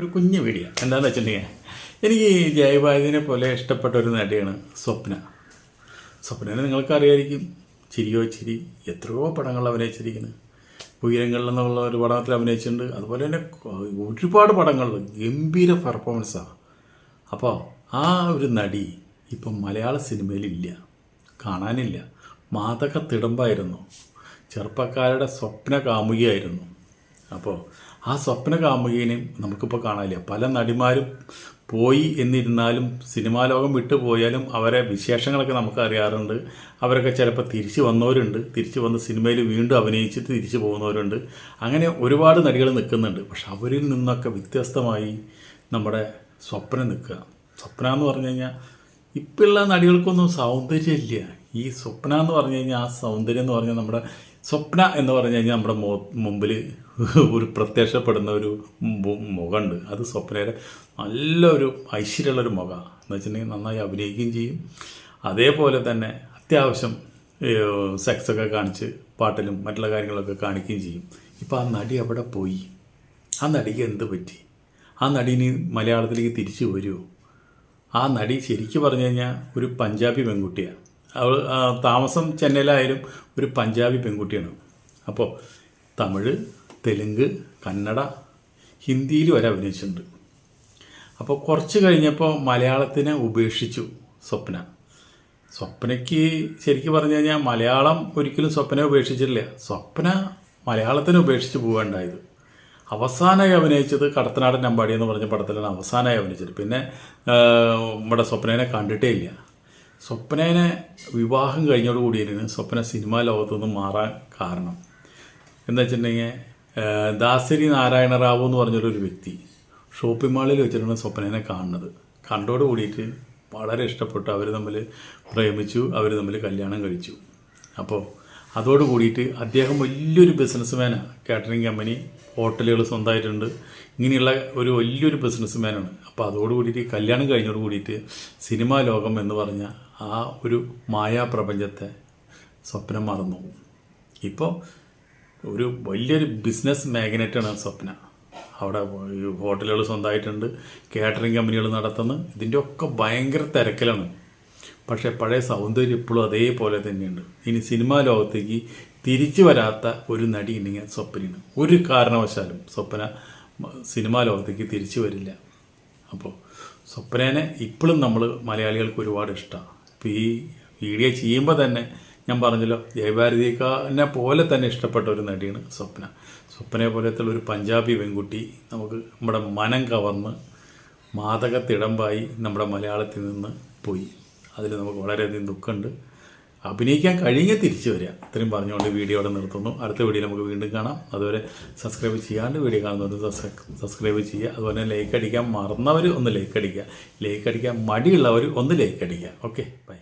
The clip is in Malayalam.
ഒരു കുഞ്ഞു വീഡിയോ. എന്താണെന്ന് വെച്ചിട്ടുണ്ടെങ്കിൽ എനിക്ക് ജയബാദിനെ പോലെ ഇഷ്ടപ്പെട്ട ഒരു നടിയാണ് സ്വപ്ന. സ്വപ്നനെ നിങ്ങൾക്കറിയായിരിക്കും ചിരിയോ ചിരി എത്രയോ പടങ്ങൾ അഭിനയിച്ചിരിക്കുന്നു. ഉയരങ്ങളിൽ എന്നുള്ള ഒരു പടത്തിൽ അഭിനയിച്ചിട്ടുണ്ട്. അതുപോലെ തന്നെ ഒരുപാട് പടങ്ങൾ ഗംഭീര പെർഫോമൻസാണ് അപ്പോൾ ആ ഒരു നടി ഇപ്പം മലയാള സിനിമയിലില്ല. കാണാനില്ല. മാതക തിടമ്പായിരുന്നു ചെറുപ്പക്കാരുടെ സ്വപ്ന കാമുകിയായിരുന്നു. അപ്പോൾ ആ സ്വപ്ന കാമുകീനെയും നമുക്കിപ്പോൾ കാണാനില്ല. പല നടിമാരും പോയി എന്നിരുന്നാലും സിനിമാ ലോകം വിട്ടു പോയാലും അവരെ വിശേഷങ്ങളൊക്കെ നമുക്ക് അറിയാറുണ്ട് അവരൊക്കെ ചിലപ്പോൾ തിരിച്ചു വന്നവരുണ്ട്. തിരിച്ചു വന്ന് സിനിമയിൽ വീണ്ടും അഭിനയിച്ചിട്ട് തിരിച്ചു പോകുന്നവരുണ്ട്. അങ്ങനെ ഒരുപാട് നടികൾ നിൽക്കുന്നുണ്ട്. പക്ഷെ അവരിൽ നിന്നൊക്കെ വ്യത്യസ്തമായി നമ്മുടെ സ്വപ്നം നിൽക്കുക. സ്വപ്ന എന്ന് പറഞ്ഞു കഴിഞ്ഞാൽ ഇപ്പോഴുള്ള നടികൾക്കൊന്നും സൗന്ദര്യമില്ല. ഈ സ്വപ്ന എന്ന് പറഞ്ഞു കഴിഞ്ഞാൽ ആ സൗന്ദര്യം എന്ന് പറഞ്ഞാൽ നമ്മുടെ സ്വപ്ന എന്ന് പറഞ്ഞു കഴിഞ്ഞാൽ നമ്മുടെ മുമ്പിൽ ഒരു പ്രത്യക്ഷപ്പെടുന്ന ഒരു മുഖമുണ്ട്. അത് സ്വപ്നയുടെ നല്ലൊരു ഐശ്വര്യമുള്ളൊരു മുഖമാണ് എന്ന് വെച്ചിട്ടുണ്ടെങ്കിൽ നന്നായി അഭിനയിക്കുകയും ചെയ്യും. അതേപോലെ തന്നെ അത്യാവശ്യം സെക്സൊക്കെ കാണിച്ച് പാട്ടിലും മറ്റുള്ള കാര്യങ്ങളൊക്കെ കാണിക്കുകയും ചെയ്യും. ഇപ്പോൾ ആ നടി അവിടെ പോയി. ആ നടിക്ക് എന്ത് പറ്റി? ആ നടി ഇനി മലയാളത്തിലേക്ക് തിരിച്ചു വരുമോ ആ നടി ശരിക്കും പറഞ്ഞു കഴിഞ്ഞാൽ ഒരു പഞ്ചാബി പെൺകുട്ടിയാണ് അവൾ താമസം ചെന്നൈയിലായാലും ഒരു പഞ്ചാബി പെൺകുട്ടിയാണ്. അപ്പോൾ തമിഴ് തെലുങ്ക് കന്നഡ ഹിന്ദിയിൽ വരെ അഭിനയിച്ചിട്ടുണ്ട്. അപ്പോൾ കുറച്ച് കഴിഞ്ഞപ്പോൾ മലയാളത്തിനെ ഉപേക്ഷിച്ചു സ്വപ്ന. സ്വപ്നയ്ക്ക് ശരിക്കും പറഞ്ഞു കഴിഞ്ഞാൽ മലയാളം ഒരിക്കലും സ്വപ്ന ഉപേക്ഷിച്ചിട്ടില്ല. സ്വപ്ന മലയാളത്തിനെ ഉപേക്ഷിച്ച് പോവേണ്ടായത് അവസാനമായി അഭിനയിച്ചത് കടത്തനാടൻ അമ്പാടി എന്ന് പറഞ്ഞ പടത്തിലാണ് അവസാനമായി അഭിനയിച്ചത്. പിന്നെ നമ്മുടെ സ്വപ്നേനെ കണ്ടിട്ടേ ഇല്ല. സ്വപ്നേനെ വിവാഹം കഴിഞ്ഞോട് കൂടിയിരുന്നു സ്വപ്ന സിനിമാ ലോകത്തു നിന്ന് മാറാൻ കാരണം. എന്താ വെച്ചിട്ടുണ്ടെങ്കിൽ ദാസരി നാരായണ റാവു എന്ന് പറഞ്ഞൊരു വ്യക്തി ഷോപ്പിംഗ് മാളിൽ വെച്ചിട്ടാണ് സ്വപ്നേനെ കാണുന്നത്. കണ്ടോട് കൂടിയിട്ട് വളരെ ഇഷ്ടപ്പെട്ടു. അവർ തമ്മിൽ പ്രേമിച്ചു അവർ തമ്മിൽ കല്യാണം കഴിച്ചു. അപ്പോൾ അതോട് കൂടിയിട്ട് അദ്ദേഹം വലിയൊരു ബിസിനസ്മാനാണ് കാറ്ററിംഗ് കമ്പനി ഹോട്ടലുകൾ സ്വന്തമായിട്ടുണ്ട്. ഇങ്ങനെയുള്ള ഒരു വലിയൊരു ബിസിനസ്മാനാണ് അപ്പോൾ അതോട് കൂടിയിട്ട് കല്യാണം കഴിഞ്ഞോട് കൂടിയിട്ട് സിനിമാ ലോകം എന്ന് പറഞ്ഞ ആ ഒരു മായാപ്രപഞ്ചത്തെ സ്വപ്നം മറന്നു ഇപ്പോൾ ഒരു വലിയൊരു ബിസിനസ് മാഗ്നറ്റാണ് സ്വപ്ന. അവിടെ ഈ ഹോട്ടലുകൾ സ്വന്തമായിട്ടുണ്ട് കാറ്ററിംഗ് കമ്പനികൾ നടത്തുന്നു ഇതിന്റെ ഒക്കെ ഭയങ്കര തിരക്കിലാണ്. പക്ഷേ പഴയ സൗന്ദര്യം ഇപ്പോഴും അതേപോലെ തന്നെയുണ്ട്. ഇനി സിനിമാ ലോകത്തേക്ക് തിരിച്ചു വരാത്ത ഒരു നടി ഉണ്ടെങ്കിൽ സ്വപ്നയാണ്. ഒരു കാരണവശാലും സ്വപ്ന സിനിമാ ലോകത്തേക്ക് തിരിച്ചു വരില്ല. അപ്പോൾ സ്വപ്നേനെ ഇപ്പോഴും നമ്മൾ മലയാളികൾക്ക് ഒരുപാട് ഇഷ്ടമാണ് ഇപ്പോൾ ഈ വീഡിയോ ചെയ്യുമ്പോൾ തന്നെ ഞാൻ പറഞ്ഞല്ലോ ജയഭാരതിക്കാരനെ പോലെ തന്നെ ഇഷ്ടപ്പെട്ട ഒരു നടിയാണ് സ്വപ്ന. സ്വപ്നയെ പോലെയുള്ള ഒരു പഞ്ചാബി പെൺകുട്ടി നമുക്ക് നമ്മുടെ മനം കവർന്ന് മാതകത്തിടമ്പായി നമ്മുടെ മലയാളത്തിൽ നിന്ന് പോയി. അതിൽ നമുക്ക് വളരെയധികം ദുഃഖമുണ്ട്. അഭിനയിക്കാൻ കഴിഞ്ഞ് തിരിച്ചു വരിക. ഇത്രയും പറഞ്ഞുകൊണ്ട് വീഡിയോ അവിടെ നിർത്തുന്നു. അടുത്ത വീഡിയോ നമുക്ക് വീണ്ടും കാണാം. അതുവരെ സബ്സ്ക്രൈബ് ചെയ്യാണ്ട് വീഡിയോ കാണുന്നവർ സബ്സ്ക്രൈബ് ചെയ്യുക. അതുപോലെ ലൈക്ക് അടിക്കാൻ മറന്നവർ ഒന്ന് ലൈക്ക് അടിക്കുക. ലൈക്ക് അടിക്കാൻ മടിയുള്ളവർ ഒന്ന് ലൈക്ക് അടിക്കുക. Okay bye